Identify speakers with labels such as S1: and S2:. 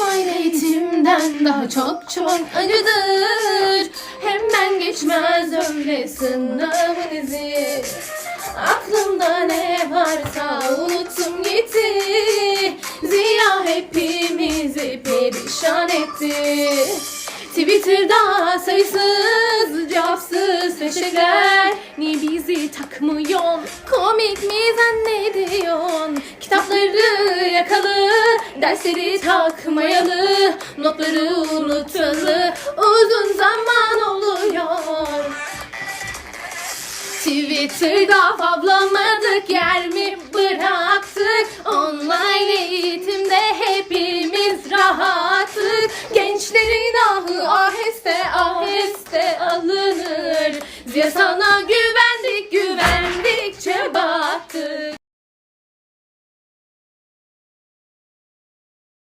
S1: senden daha çok çok acıdır. Hemen geçmez öyle sınavın izi. Aklımda ne varsa unuttum gitti. Ziya hepimizi perişan etti. Twitter'da sayısız cevapsız teşekkürler Niye bizi takmıyorsun Komik mi yakalı Dersleri takmayalı, notları unutalı uzun zaman oluyor. Twitter'da fablamadık yer mi bıraktık? Online eğitimde hepimiz rahattık. Gençlerin ahı aheste aheste alınır. Ziya sana güvendik güvendik.